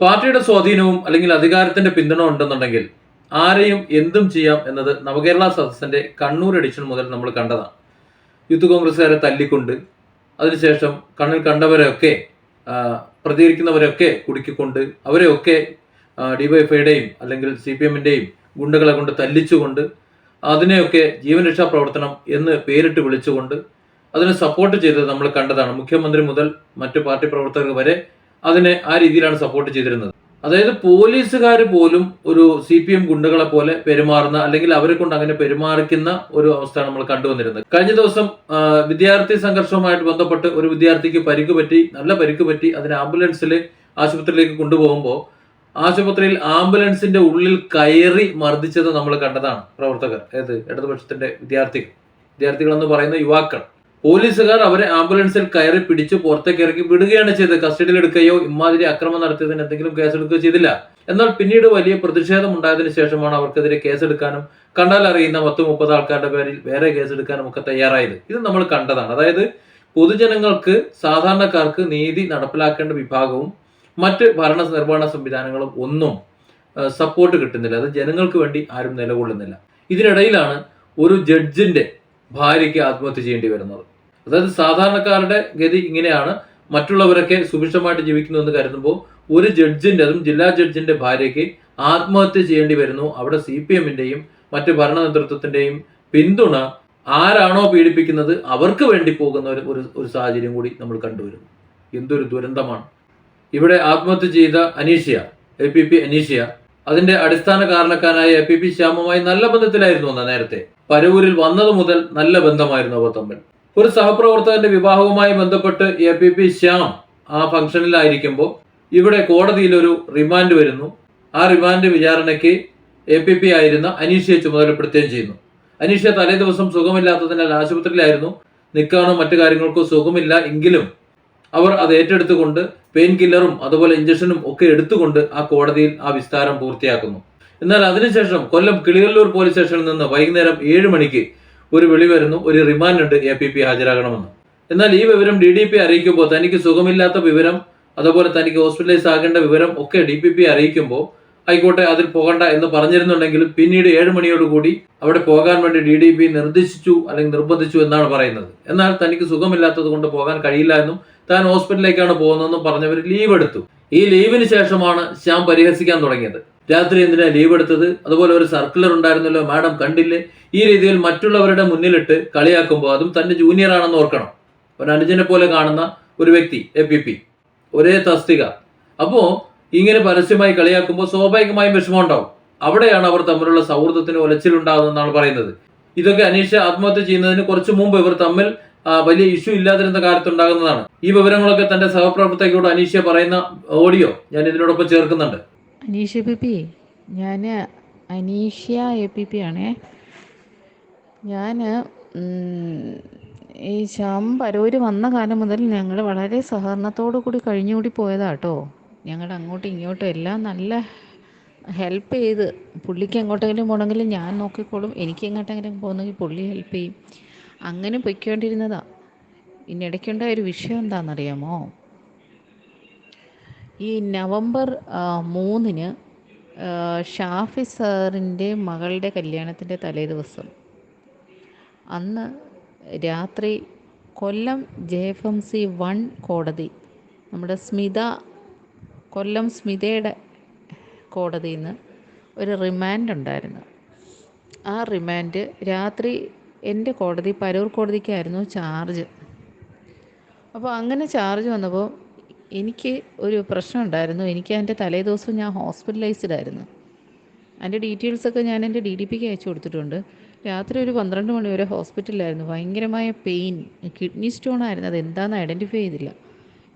പാർട്ടിയുടെ സ്വാധീനവും അല്ലെങ്കിൽ അധികാരത്തിന്റെ പിന്തുണ ഉണ്ടെന്നുണ്ടെങ്കിൽ ആരെയും എന്തും ചെയ്യാം എന്നത് നവകേരള സദസ്സിന്റെ കണ്ണൂർ എഡിഷൻ മുതൽ നമ്മൾ കണ്ടതാണ്. യൂത്ത് കോൺഗ്രസ്സുകാരെ തല്ലിക്കൊണ്ട് അതിനുശേഷം കണ്ണിൽ കണ്ടവരെയൊക്കെ പ്രതികരിക്കുന്നവരെയൊക്കെ കുടുക്കിക്കൊണ്ട് അവരെയൊക്കെ ഡിവൈഫൈയുടെയും അല്ലെങ്കിൽ സി പി എമ്മിന്റെയും ഗുണ്ടകളെ കൊണ്ട് തല്ലിച്ചുകൊണ്ട് അതിനെയൊക്കെ ജീവൻ രക്ഷാ പ്രവർത്തനം എന്ന് പേരിട്ട് വിളിച്ചുകൊണ്ട് അതിനെ സപ്പോർട്ട് ചെയ്തത് നമ്മൾ കണ്ടതാണ്. മുഖ്യമന്ത്രി മുതൽ മറ്റു പാർട്ടി പ്രവർത്തകർ വരെ അതിനെ ആ രീതിയിലാണ് സപ്പോർട്ട് ചെയ്തിരുന്നത്. അതായത് പോലീസുകാർ പോലും ഒരു സി പി എം ഗുണ്ടകളെ പോലെ പെരുമാറുന്ന അല്ലെങ്കിൽ അവരെ കൊണ്ട് അങ്ങനെ പെരുമാറിക്കുന്ന ഒരു അവസ്ഥയാണ് നമ്മൾ കണ്ടുവന്നിരുന്നത് കഴിഞ്ഞ ദിവസം വിദ്യാർത്ഥി സംഘർഷവുമായിട്ട് ബന്ധപ്പെട്ട് ഒരു വിദ്യാർത്ഥിക്ക് പരിക്ക് പറ്റി നല്ല പരിക്ക് പറ്റി അതിന് ആംബുലൻസിൽ ആശുപത്രിയിലേക്ക് കൊണ്ടുപോകുമ്പോൾ ആശുപത്രിയിൽ ആംബുലൻസിന്റെ ഉള്ളിൽ കയറി മർദ്ദിച്ചത് നമ്മൾ കണ്ടതാണ് പ്രവർത്തകർ അതായത് ഇടതുപക്ഷത്തിന്റെ വിദ്യാർത്ഥികൾ. വിദ്യാർത്ഥികൾ എന്ന് പറയുന്ന യുവാക്കൾ. പോലീസുകാർ അവരെ ആംബുലൻസിൽ കയറി പിടിച്ച് പുറത്തേക്ക് ഇറക്കി വിടുകയാണ് ചെയ്തത്. കസ്റ്റഡിയിൽ എടുക്കുകയോ ഇമാതിരി അക്രമം നടത്തിയതിന് എന്തെങ്കിലും കേസെടുക്കുകയോ ചെയ്തില്ല. എന്നാൽ പിന്നീട് വലിയ പ്രതിഷേധം ഉണ്ടായതിനു ശേഷമാണ് അവർക്കെതിരെ കേസെടുക്കാനും കണ്ടാൽ അറിയുന്ന പത്ത് മുപ്പത് ആൾക്കാരുടെ പേരിൽ വേറെ കേസെടുക്കാനും ഒക്കെ തയ്യാറായത്. ഇത് നമ്മൾ കണ്ടതാണ്. അതായത് പൊതുജനങ്ങൾക്ക് സാധാരണക്കാർക്ക് നീതി നടപ്പിലാക്കേണ്ട വിഭാഗവും മറ്റ് ഭരണ നിർവഹണ സംവിധാനങ്ങളും ഒന്നും സപ്പോർട്ട് കിട്ടുന്നില്ല. അത് ജനങ്ങൾക്ക് വേണ്ടി ആരും നിലകൊള്ളുന്നില്ല. ഇതിനിടയിലാണ് ഒരു ജഡ്ജിന്റെ ഭാര്യയ്ക്ക് ആത്മഹത്യ ചെയ്യേണ്ടി വരുന്നത്. അതായത് സാധാരണക്കാരുടെ ഗതി ഇങ്ങനെയാണ്. മറ്റുള്ളവരൊക്കെ സുഭിക്ഷമായിട്ട് ജീവിക്കുന്നു എന്ന് കരുതുമ്പോൾ ഒരു ജഡ്ജിന്റെ അതും ജില്ലാ ജഡ്ജിന്റെ ഭാര്യയ്ക്ക് ആത്മഹത്യ ചെയ്യേണ്ടി വരുന്നു. അവിടെ സി പി എമ്മിന്റെയും മറ്റ് ഭരണ നേതൃത്വത്തിന്റെയും പിന്തുണ ആരാണോ പീഡിപ്പിക്കുന്നത് അവർക്ക് വേണ്ടി പോകുന്ന ഒരു- ഒരു സാഹചര്യം കൂടി നമ്മൾ കണ്ടുവരുന്നു. എന്തൊരു ദുരന്തമാണ്. ഇവിടെ ആത്മഹത്യ ചെയ്ത Aneeshya A P P Aneeshya അതിന്റെ അടിസ്ഥാന കാരണക്കാരനായ എ പി പി ശ്യാമുമായി നല്ല ബന്ധത്തിലായിരുന്നു അന്ന് നേരത്തെ. പരവൂരിൽ വന്നതു മുതൽ നല്ല ബന്ധമായിരുന്നു അവർ തമ്മിൽ. ഒരു സഹപ്രവർത്തകന്റെ വിവാഹവുമായി ബന്ധപ്പെട്ട് എ പി പി ശ്യാം ആ ഫംഗ്ഷനിലായിരിക്കുമ്പോൾ ഇവിടെ കോടതിയിൽ ഒരു റിമാൻഡ് വരുന്നു. ആ റിമാൻഡ് വിചാരണയ്ക്ക് എ പി പി ആയിരുന്ന അനീഷയെ ചുമതലപ്പെടുത്തുകയും ചെയ്യുന്നു. അനീഷ തലേ ദിവസം സുഖമില്ലാത്തതിനാൽ ആശുപത്രിയിലായിരുന്നു. നിൽക്കാനോ മറ്റു കാര്യങ്ങൾക്കോ സുഖമില്ല എങ്കിലും അവർ അത് ഏറ്റെടുത്തുകൊണ്ട് പെയിൻ കില്ലറും അതുപോലെ ഇഞ്ചക്ഷനും ഒക്കെ എടുത്തുകൊണ്ട് ആ കോടതിയിൽ ആ വിസ്താരം പൂർത്തിയാക്കുന്നു. എന്നാൽ അതിനുശേഷം കൊല്ലം കിളിയല്ലൂർ പോലീസ് സ്റ്റേഷനിൽ നിന്ന് വൈകുന്നേരം ഏഴ് മണിക്ക് ഒരു വിളി വരുന്നു. ഒരു റിമാൻഡ് ഉണ്ട് എ പി പി ഹാജരാകണമെന്ന്. എന്നാൽ ഈ വിവരം ഡി ഡി പി അറിയിക്കുമ്പോൾ തനിക്ക് സുഖമില്ലാത്ത വിവരം അതുപോലെ തനിക്ക് ഹോസ്പിറ്റലൈസ് ആകേണ്ട വിവരം ഒക്കെ ഡി പി പി അറിയിക്കുമ്പോൾ ആയിക്കോട്ടെ അതിൽ പോകണ്ട എന്ന് പറഞ്ഞിരുന്നുണ്ടെങ്കിലും പിന്നീട് ഏഴ് മണിയോടുകൂടി അവിടെ പോകാൻ വേണ്ടി ഡി ഡി പി നിർദ്ദേശിച്ചു അല്ലെങ്കിൽ നിർബന്ധിച്ചു എന്നാണ് പറയുന്നത്. എന്നാൽ തനിക്ക് സുഖമില്ലാത്തത് കൊണ്ട് പോകാൻ കഴിയില്ല എന്നും താൻ ഹോസ്പിറ്റലിലേക്കാണ് പോകുന്നതെന്നും പറഞ്ഞവർ ലീവ് എടുത്തു. ഈ ലീവിന് ശേഷമാണ് ശ്യാം പരിഹസിക്കാൻ തുടങ്ങിയത്. രാത്രി എന്തിനാ ലീവ് എടുത്തത്? അതുപോലെ ഒരു സർക്കുലർ ഉണ്ടായിരുന്നല്ലോ മാഡം കണ്ടില്ലേ? ഈ രീതിയിൽ മറ്റുള്ളവരുടെ മുന്നിലിട്ട് കളിയാക്കുമ്പോൾ അതും തന്റെ ജൂനിയർ ആണെന്ന് ഓർക്കണം. ഒരു അനുജനെ പോലെ കാണുന്ന ഒരു വ്യക്തി എ പി പി ഒരേ തസ്തിക. അപ്പോ ഇങ്ങനെ പരസ്യമായി കളിയാക്കുമ്പോൾ സ്വാഭാവികമായും വിഷമം ഉണ്ടാവും അവിടെയാണ് അവർ തമ്മിലുള്ള സൗഹൃദത്തിന് ഒലച്ചിലുണ്ടാകുന്നതെന്നാണ് പറയുന്നത്. ഇതൊക്കെ അനീഷ ആത്മഹത്യ ചെയ്യുന്നതിന് കുറച്ചു മുമ്പ് ഇവർ തമ്മിൽ വലിയ ഇഷ്യൂ ഇല്ലാതിരുന്ന കാലത്തുണ്ടാകുന്നതാണ്. ഈ വിവരങ്ങളൊക്കെ തന്റെ സഹപ്രവർത്തകയോട് അനീഷ പറയുന്ന ഓഡിയോ ഞാൻ ഇതിനോടൊപ്പം ചേർക്കുന്നുണ്ട്. അനീഷ പി ഞാൻ അനീഷ്യ എ പി പി ആണേ. ഞാൻ ഈ ശ്യാം പരൂര് വന്ന കാലം മുതൽ ഞങ്ങൾ വളരെ സഹകരണത്തോടു കൂടി കഴിഞ്ഞുകൂടി പോയതാട്ടോ. ഞങ്ങൾ അങ്ങോട്ടും ഇങ്ങോട്ടും എല്ലാം നല്ല ഹെൽപ്പ് ചെയ്ത് പുള്ളിക്ക് എങ്ങോട്ടെങ്കിലും പോകണമെങ്കിൽ ഞാൻ നോക്കിക്കോളും എനിക്ക് എങ്ങോട്ടെങ്കിലും പോകുന്നെങ്കിൽ പുള്ളി ഹെൽപ്പ് ചെയ്യും. അങ്ങനെ പൊയ്ക്കൊണ്ടിരുന്നതാ. ഇന്നിടയ്ക്കുണ്ടായ ഒരു വിഷയം എന്താണെന്നറിയാമോ? ഈ നവംബർ മൂന്നിന് ഷാഫി സാറിന്റെ മകളുടെ കല്യാണത്തിന്റെ തലേ ദിവസം അന്ന് രാത്രി Kollam J F M C one കോടതി നമ്മുടെ സ്മിത കൊല്ലം സ്മിതയുടെ കോടതിയിൽ നിന്ന് ഒരു റിമാൻഡ് ഉണ്ടായിരുന്നു. ആ റിമാൻഡ് രാത്രി എന്റെ കോടതി പരൂർ കോടതിക്കായിരുന്നു ചാർജ്. അപ്പോൾ അങ്ങനെ ചാർജ് വന്നപ്പോൾ എനിക്ക് ഒരു പ്രശ്നം ഉണ്ടായിരുന്നു. എനിക്ക് അതിന്റെ തലേ ദിവസം ഞാൻ ഹോസ്പിറ്റലൈസ്ഡ് ആയിരുന്നു. അതിന്റെ ഡീറ്റെയിൽസൊക്കെ ഞാൻ എന്റെ ഡി ഡി പിക്ക് അയച്ചു കൊടുത്തിട്ടുണ്ട്. രാത്രി ഒരു പന്ത്രണ്ട് മണി വരെ ഹോസ്പിറ്റലിലായിരുന്നു. ഭയങ്കരമായ പെയിൻ കിഡ്നി സ്റ്റോൺ ആയിരുന്നു. അത് എന്താണെന്ന് ഐഡന്റിഫൈ ചെയ്തില്ല.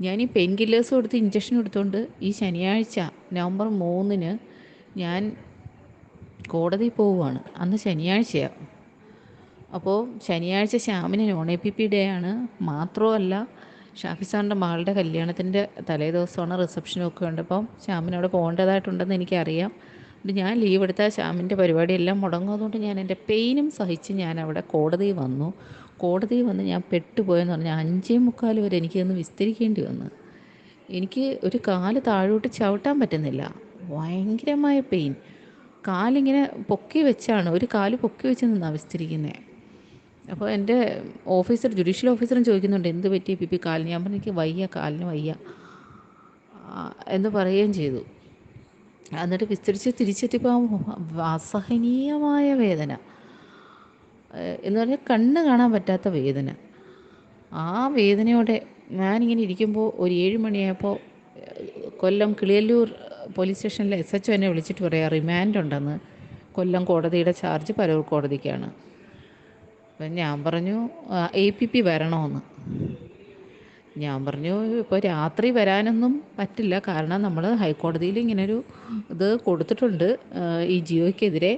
ഞാൻ ഈ പെയിൻ കില്ലേഴ്സ് കൊടുത്ത് ഇഞ്ചക്ഷൻ എടുത്തുകൊണ്ട് ഈ ശനിയാഴ്ച നവംബർ മൂന്നിന് ഞാൻ കോടതി പോവുകയാണ്. അന്ന് ശനിയാഴ്ചയാണ് അപ്പോൾ ശനിയാഴ്ച ശ്യാമിന് non A P P day ആണ്. മാത്രമല്ല ഷാഫി സാറിന്റെ മകളുടെ കല്യാണത്തിന്റെ തലേ ദിവസമാണ് റിസപ്ഷനും ഒക്കെ ഉണ്ട്. അപ്പം ശ്യാമിന് അവിടെ പോകേണ്ടതായിട്ടുണ്ടെന്ന് എനിക്കറിയാം. അതുകൊണ്ട് ഞാൻ ലീവ് എടുത്താൽ ശ്യാമിന്റെ പരിപാടിയെല്ലാം മുടങ്ങും അതുകൊണ്ട് ഞാൻ എന്റെ പെയിനും സഹിച്ച് ഞാൻ അവിടെ കോടതിയിൽ വന്നു. കോടതിയിൽ വന്ന് ഞാൻ പെട്ടുപോയെന്ന് പറഞ്ഞാൽ അഞ്ചേ മുക്കാൽ വരെ എനിക്കൊന്ന് വിസ്തരിക്കേണ്ടി വന്നു. എനിക്ക് ഒരു കാൽ താഴോട്ട് ചവിട്ടാൻ പറ്റുന്നില്ല. ഭയങ്കരമായ പെയിൻ കാലിങ്ങനെ പൊക്കി വെച്ചാണ് ഒരു കാൽ പൊക്കി വെച്ച് നിന്നാണ് വിസ്തരിക്കുന്നത് അപ്പോൾ എന്റെ ഓഫീസർ ജുഡീഷ്യൽ ഓഫീസറും ചോദിക്കുന്നുണ്ട് എന്ത് പറ്റി പി പി കാലിന്? ഞാൻ പറഞ്ഞു എനിക്ക് വയ്യ കാലിന് വയ്യ. എന്ന് പറയുകയും ചെയ്തു. എന്നിട്ട് വിസ്തരിച്ച് തിരിച്ചെത്തിയപ്പോൾ അസഹനീയമായ വേദന. എന്ന് പറഞ്ഞാൽ കണ്ണ് കാണാൻ പറ്റാത്ത വേദന. ആ വേദനയോടെ ഞാനിങ്ങനെ ഇരിക്കുമ്പോൾ ഒരു ഏഴ് മണിയായപ്പോൾ കൊല്ലം കിളിയല്ലൂർ പോലീസ് സ്റ്റേഷനിലെ എസ് എച്ച് എന്നെ വിളിച്ചിട്ട് പറയാം റിമാൻഡ് ഉണ്ടെന്ന്. കൊല്ലം കോടതിയുടെ ചാർജ് പരൂർ കോടതിക്കാണ്. അപ്പം ഞാൻ പറഞ്ഞു എ പി പി വരണമെന്ന്. ഞാൻ പറഞ്ഞു ഇപ്പോൾ രാത്രി വരാനൊന്നും പറ്റില്ല. കാരണം നമ്മൾ ഹൈക്കോടതിയിൽ ഇങ്ങനൊരു ഇത് കൊടുത്തിട്ടുണ്ട് ഈ ജിയോയ്ക്കെതിരെ.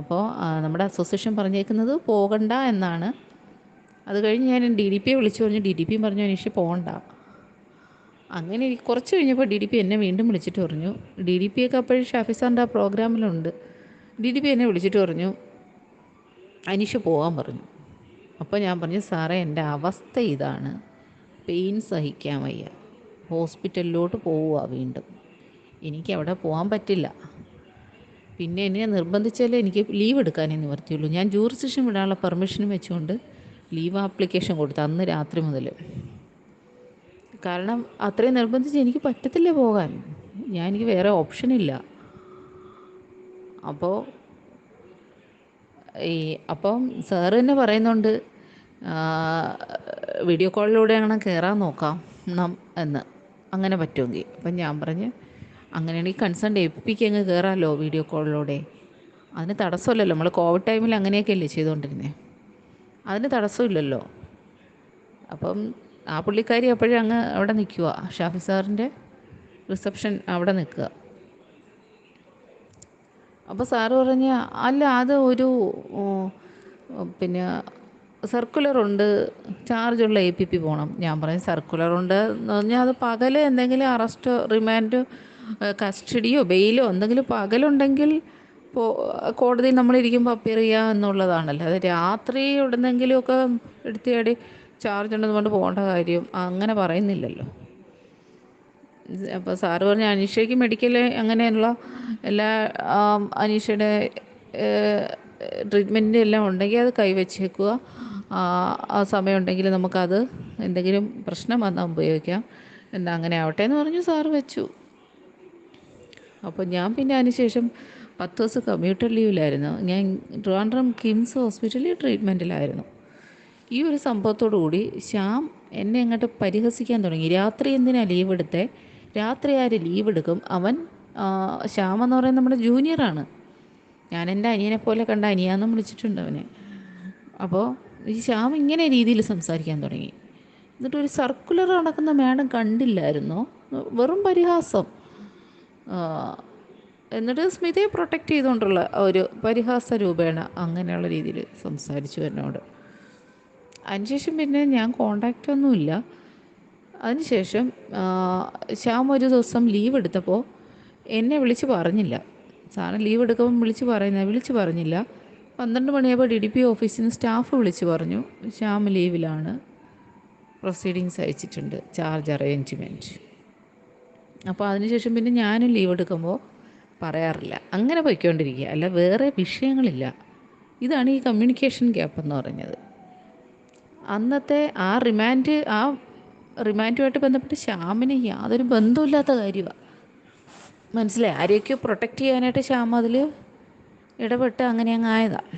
അപ്പോൾ നമ്മുടെ അസോസിയേഷൻ പറഞ്ഞേക്കുന്നത് പോകണ്ട എന്നാണ്. അത് കഴിഞ്ഞ് ഞാൻ ഡി ഡി പിയെ വിളിച്ചു പറഞ്ഞു. ഡി ഡി പിയും പറഞ്ഞു അനീഷ് പോകണ്ട അങ്ങനെ കുറച്ച് കഴിഞ്ഞപ്പോൾ ഡി ഡി പി എന്നെ വീണ്ടും വിളിച്ചിട്ട് പറഞ്ഞു. ഡി ഡി പി ഒക്കെ അപ്പോഴും ഷാഫി സാറിന്റെ ആ പ്രോഗ്രാമിലുണ്ട്. ഡി ഡി പി എന്നെ വിളിച്ചിട്ട് പറഞ്ഞു അനീഷ് പോകാൻ പറഞ്ഞു. അപ്പോൾ ഞാൻ പറഞ്ഞു സാറേ എന്റെ അവസ്ഥ ഇതാണ്. പെയിൻ സഹിക്കാൻ വയ്യ. ഹോസ്പിറ്റലിലോട്ട് പോവുക വീണ്ടും. എനിക്ക് അവിടെ പോകാൻ പറ്റില്ല. പിന്നെ എന്നെ നിർബന്ധിച്ചാലേ എനിക്ക് ലീവ് എടുക്കാനേ നിവർത്തിയുള്ളൂ ഞാൻ ജൂറിസ്ഡിക്ഷൻ വിടാനുള്ള പെർമിഷനും വെച്ചുകൊണ്ട് ലീവ് ആപ്ലിക്കേഷൻ കൊടുത്തു അന്ന് രാത്രി മുതൽ. കാരണം അത്രയും നിർബന്ധിച്ച് എനിക്ക് പറ്റത്തില്ല പോകാൻ. ഞാൻ എനിക്ക് വേറെ ഓപ്ഷനില്ല അപ്പോൾ ഈ അപ്പം സാറ് തന്നെ പറയുന്നുണ്ട് വീഡിയോ കോളിലൂടെ അങ്ങനെ കയറാൻ നോക്കാം എന്ന്. അങ്ങനെ പറ്റുമെങ്കിൽ. അപ്പം ഞാൻ പറഞ്ഞ് അങ്ങനെയാണെങ്കിൽ കൺസേൺ എ പിക്ക് അങ്ങ് കയറാമല്ലോ വീഡിയോ കോളിലൂടെ അതിന് തടസ്സമില്ലല്ലോ നമ്മൾ കോവിഡ് ടൈമിൽ അങ്ങനെയൊക്കെ അല്ലേ ചെയ്തുകൊണ്ടിരുന്നത് അതിന് തടസ്സമില്ലല്ലോ. അപ്പം ആ പുള്ളിക്കാരി അപ്പോഴും അങ്ങ് അവിടെ നിൽക്കുക ഷാഫി സാറിന്റെ റിസപ്ഷൻ അവിടെ നിൽക്കുക. അപ്പോൾ സാറ് പറഞ്ഞ അല്ല അത് ഒരു പിന്നെ സർക്കുലറുണ്ട് ചാർജുള്ള എ പി പി പോകണം ഞാൻ പറഞ്ഞു സർക്കുലറുണ്ട് എന്ന് പറഞ്ഞാൽ അത് പകൽ എന്തെങ്കിലും അറസ്റ്റോ റിമാൻഡോ കസ്റ്റഡിയോ ബെയിലോ എന്തെങ്കിലും പകലുണ്ടെങ്കിൽ പോ കോടതിയിൽ നമ്മളിരിക്കുമ്പോൾ അപ്പിയർ ചെയ്യുക എന്നുള്ളതാണല്ലോ. അത് രാത്രി എവിടുന്നെങ്കിലുമൊക്കെ എടുത്തിയാടി ചാർജ് ഉണ്ടെന്ന് കൊണ്ട് പോകേണ്ട കാര്യം അങ്ങനെ പറയുന്നില്ലല്ലോ. അപ്പോൾ സാറ് പറഞ്ഞു അനീഷയ്ക്ക് മെഡിക്കൽ അങ്ങനെയുള്ള എല്ലാ അനീഷയുടെ ട്രീറ്റ്മെന്റ് എല്ലാം ഉണ്ടെങ്കിൽ അത് കൈവച്ചേക്കുക. ആ സമയം ഉണ്ടെങ്കിൽ നമുക്കത് എന്തെങ്കിലും പ്രശ്നം വന്നാൽ ഉപയോഗിക്കാം. എന്നാൽ അങ്ങനെ ആവട്ടെ എന്ന് പറഞ്ഞു സാറ് വെച്ചു. അപ്പോൾ ഞാൻ പിന്നെ അതിനുശേഷം പത്ത് ദിവസം കമ്മ്യൂട്ടർ ലീവിലായിരുന്നു ഞാൻ ട്രിവാൻഡ്രം കിംസ് ഹോസ്പിറ്റലിൽ ട്രീറ്റ്മെന്റിലായിരുന്നു ഈ ഒരു സംഭവത്തോടു കൂടി ശ്യാം എന്നെ അങ്ങോട്ട് പരിഹസിക്കാൻ തുടങ്ങി. രാത്രി എന്തിനാണ് ലീവ് എടുത്തേ? രാത്രി ആര് ലീവ് എടുക്കും. അവൻ ശ്യാമം ശ്യാം എന്ന് പറയുന്നത് നമ്മുടെ ജൂനിയറാണ് ഞാൻ എന്റെ അനിയനെ പോലെ കണ്ട അനിയാന്നും വിളിച്ചിട്ടുണ്ട് അവനെ. അപ്പോൾ ഈ ശ്യാം ഇങ്ങനെ രീതിയിൽ സംസാരിക്കാൻ തുടങ്ങി. എന്നിട്ട് ഒരു സർക്കുലർ നടക്കുന്ന മാഡം കണ്ടില്ലായിരുന്നോ. വെറും പരിഹാസം. എന്നിട്ട് സ്മിതയെ പ്രൊട്ടക്റ്റ് ചെയ്തുകൊണ്ടുള്ള ഒരു പരിഹാസ രൂപേണ അങ്ങനെയുള്ള രീതിയിൽ സംസാരിച്ചു എന്നോട്. അതിനുശേഷം പിന്നെ ഞാൻ കോണ്ടാക്റ്റ് ഒന്നുമില്ല. അതിനുശേഷം ശ്യാം ഒരു ദിവസം ലീവ് എടുത്തപ്പോൾ എന്നെ വിളിച്ച് പറഞ്ഞില്ല. സാറിന് ലീവ് എടുക്കുമ്പോൾ വിളിച്ച് പറയുന്ന വിളിച്ച് പറഞ്ഞില്ല. പന്ത്രണ്ട് മണിയായപ്പോൾ ഡി ഡി പി ഓഫീസിൽ നിന്ന് സ്റ്റാഫ് വിളിച്ച് പറഞ്ഞു ശ്യാം ലീവിലാണ് പ്രൊസീഡിങ്സ് അയച്ചിട്ടുണ്ട് ചാർജ് അറേഞ്ച്മെന്റ് അപ്പോൾ അതിനുശേഷം പിന്നെ ഞാനും ലീവ് എടുക്കുമ്പോൾ പറയാറില്ല. അങ്ങനെ പോയിക്കൊണ്ടിരിക്കുക. അല്ല വേറെ വിഷയങ്ങളില്ല. ഇതാണ് ഈ കമ്മ്യൂണിക്കേഷൻ ഗ്യാപ്പ് എന്ന് പറഞ്ഞത് അന്നത്തെ ആ റിമാൻഡ് ആ റിമാൻഡുമായിട്ട് ബന്ധപ്പെട്ട് ശ്യാമിന് യാതൊരു ബന്ധമില്ലാത്ത കാര്യമാണ് മനസ്സിലായി? ആരെയൊക്കെയോ പ്രൊട്ടക്റ്റ് ചെയ്യാനായിട്ട് ശ്യാം അതിൽ ഇടപെട്ട് അങ്ങനെ അങ്ങ് ആയതാണ്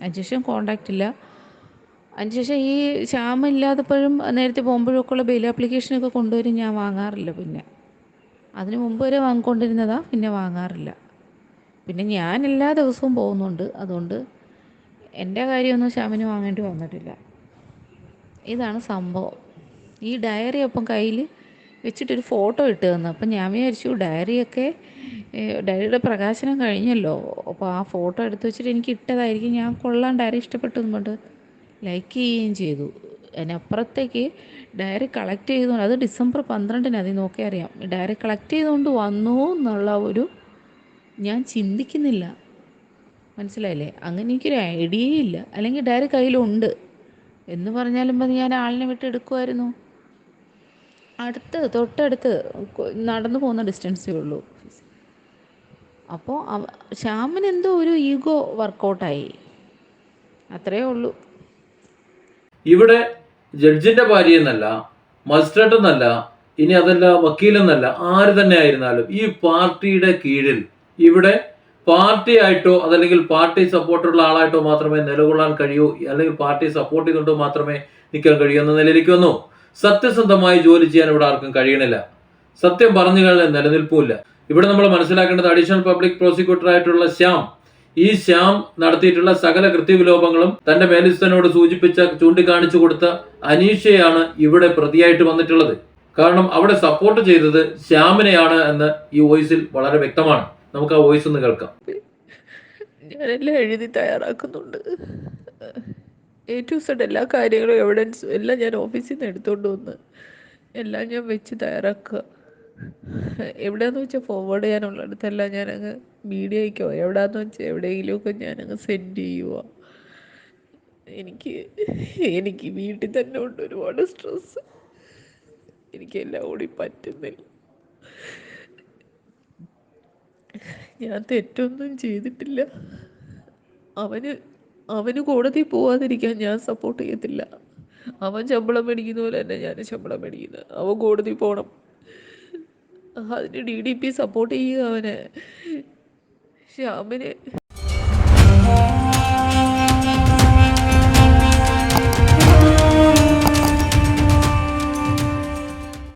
അതിനുശേഷം കോണ്ടാക്റ്റ് ഇല്ല. അതിനുശേഷം ഈ ശ്യാമ ഇല്ലാത്തപ്പോഴും നേരത്തെ പോകുമ്പോഴൊക്കെ ഉള്ള ബെയിൽ ആപ്ലിക്കേഷനൊക്കെ കൊണ്ടുവരും ഞാൻ വാങ്ങാറില്ല പിന്നെ. അതിന് മുമ്പ് വരെ വാങ്ങിക്കൊണ്ടിരുന്നതാ പിന്നെ വാങ്ങാറില്ല. പിന്നെ ഞാൻ എല്ലാ ദിവസവും പോകുന്നുണ്ട്. അതുകൊണ്ട് എന്റെ കാര്യമൊന്നും ശ്യാമിന് വാങ്ങേണ്ടി വന്നിട്ടില്ല. ഇതാണ് സംഭവം. ഈ ഡയറി അപ്പം കയ്യിൽ വെച്ചിട്ടൊരു ഫോട്ടോ ഇട്ട് തന്നു. അപ്പം ഞാൻ വിചാരിച്ചു ഡയറിയൊക്കെ ഡയറിയുടെ പ്രകാശനം കഴിഞ്ഞല്ലോ. അപ്പോൾ ആ ഫോട്ടോ എടുത്ത് വെച്ചിട്ട് എനിക്ക് ഇട്ടതായിരിക്കും. ഞാൻ കൊള്ളാൻ ഡയറി ഇഷ്ടപ്പെട്ടു എന്നുകൊണ്ട് ലൈക്ക് ചെയ്യുകയും ചെയ്തു. അതിനപ്പുറത്തേക്ക് ഡയറി കളക്ട് ചെയ്തുകൊണ്ട് അത് ഡിസംബർ പന്ത്രണ്ടിന് അതിൽ നോക്കി അറിയാം. ഡയറി കളക്ട് ചെയ്തുകൊണ്ട് വന്നു എന്നുള്ള ഒരു ഞാൻ ചിന്തിക്കുന്നില്ല. മനസ്സിലായില്ലേ? അങ്ങനെ എനിക്കൊരു ഐഡിയയും ഇല്ല. അല്ലെങ്കിൽ ഡയറി കയ്യിലുണ്ട്. എന്ന് പറഞ്ഞാലും മതി ഞാൻ ആളിനെ വിട്ട് എടുക്കുമായിരുന്നു. അടുത്ത് തൊട്ടടുത്ത് നടന്നു പോകുന്ന ഡിസ്റ്റൻസേ ഉള്ളൂ. അപ്പോൾ ശ്യാമിന് എന്തോ ഒരു ഈഗോ വർക്കൗട്ടായി അത്രയേ ഉള്ളൂ. ഇവിടെ ജഡ്ജിന്റെ ഭാര്യ എന്നല്ല മജിസ്ട്രേറ്റ് എന്നല്ല ഇനി അതല്ല വക്കീലെന്നല്ല ആര് തന്നെ ആയിരുന്നാലും ഈ പാർട്ടിയുടെ കീഴിൽ ഇവിടെ പാർട്ടി ആയിട്ടോ അതല്ലെങ്കിൽ പാർട്ടി സപ്പോർട്ടുള്ള ആളായിട്ടോ മാത്രമേ നിലകൊള്ളാൻ കഴിയൂ അല്ലെങ്കിൽ പാർട്ടി സപ്പോർട്ട് ചെയ്തുകൊണ്ടോ മാത്രമേ നിൽക്കാൻ കഴിയൂ എന്ന നിലയിലേക്ക് വന്നു. സത്യസന്ധമായി ജോലി ചെയ്യാൻ ഇവിടെ ആർക്കും കഴിയണില്ല. സത്യം പറഞ്ഞു കഴിഞ്ഞാൽ നിലനിൽപ്പില്ല ഇവിടെ നമ്മൾ മനസ്സിലാക്കേണ്ടത് അഡീഷണൽ പബ്ലിക് പ്രോസിക്യൂട്ടർ ആയിട്ടുള്ള ശ്യാം. ഈ ശ്യാം നടത്തിയിട്ടുള്ള സകല കൃത്യവിലോപങ്ങളും തന്റെ മേലിസ്ഥനോട് സൂചിപ്പിച്ച ചൂണ്ടിക്കാണിച്ചു കൊടുത്ത അനീഷയാണ് ഇവിടെ പ്രതിയായിട്ട് വന്നിട്ടുള്ളത്. കാരണം അവിടെ സപ്പോർട്ട് ചെയ്തത് ശ്യാമിനെയാണ് എന്ന് ഈ വോയിസിൽ വളരെ വ്യക്തമാണ്. നമുക്ക് ആ വോയിസ് ഒന്ന് കേൾക്കാം. ഞാനെല്ലാം എഴുതി തയ്യാറാക്കുന്നുണ്ട്. എ ടു സെഡ് എല്ലാ കാര്യങ്ങളും എവിഡൻസും എല്ലാം ഞാൻ ഓഫീസിൽ നിന്ന് എടുത്തുകൊണ്ട് വന്ന്. എല്ലാം ഞാൻ വെച്ച് തയ്യാറാക്കുക. എവിടെയാന്ന് വെച്ചാൽ ഫോർവേഡ് ചെയ്യാനുള്ളിടത്തെല്ലാം ഞാനങ്ങ് മീഡിയയ്ക്കോ എവിടെയാന്ന് വെച്ചാൽ എവിടെയെങ്കിലുമൊക്കെ ഞാനങ്ങ് സെൻഡ് ചെയ്യുക എനിക്ക് എനിക്ക് വീട്ടിൽ തന്നെ ഉണ്ട് ഒരുപാട് സ്ട്രെസ് എനിക്കെല്ലാം കൂടി പറ്റുന്നില്ല. ഞാൻ തെറ്റൊന്നും ചെയ്തിട്ടില്ല. അവന് അവന് കോടതി പോവാതിരിക്കാൻ ഞാൻ സപ്പോർട്ട് ചെയ്യത്തില്ല. അവൻ ശമ്പളം മേടിക്കുന്ന പോലെ തന്നെ ഞാൻ ശമ്പളം മേടിക്കുന്നത്? അവൻ കോടതി പോകണം അതിന് ഡി ഡി പി സപ്പോർട്ട് ചെയ്യുക അവനെ. ശ്യാമിന്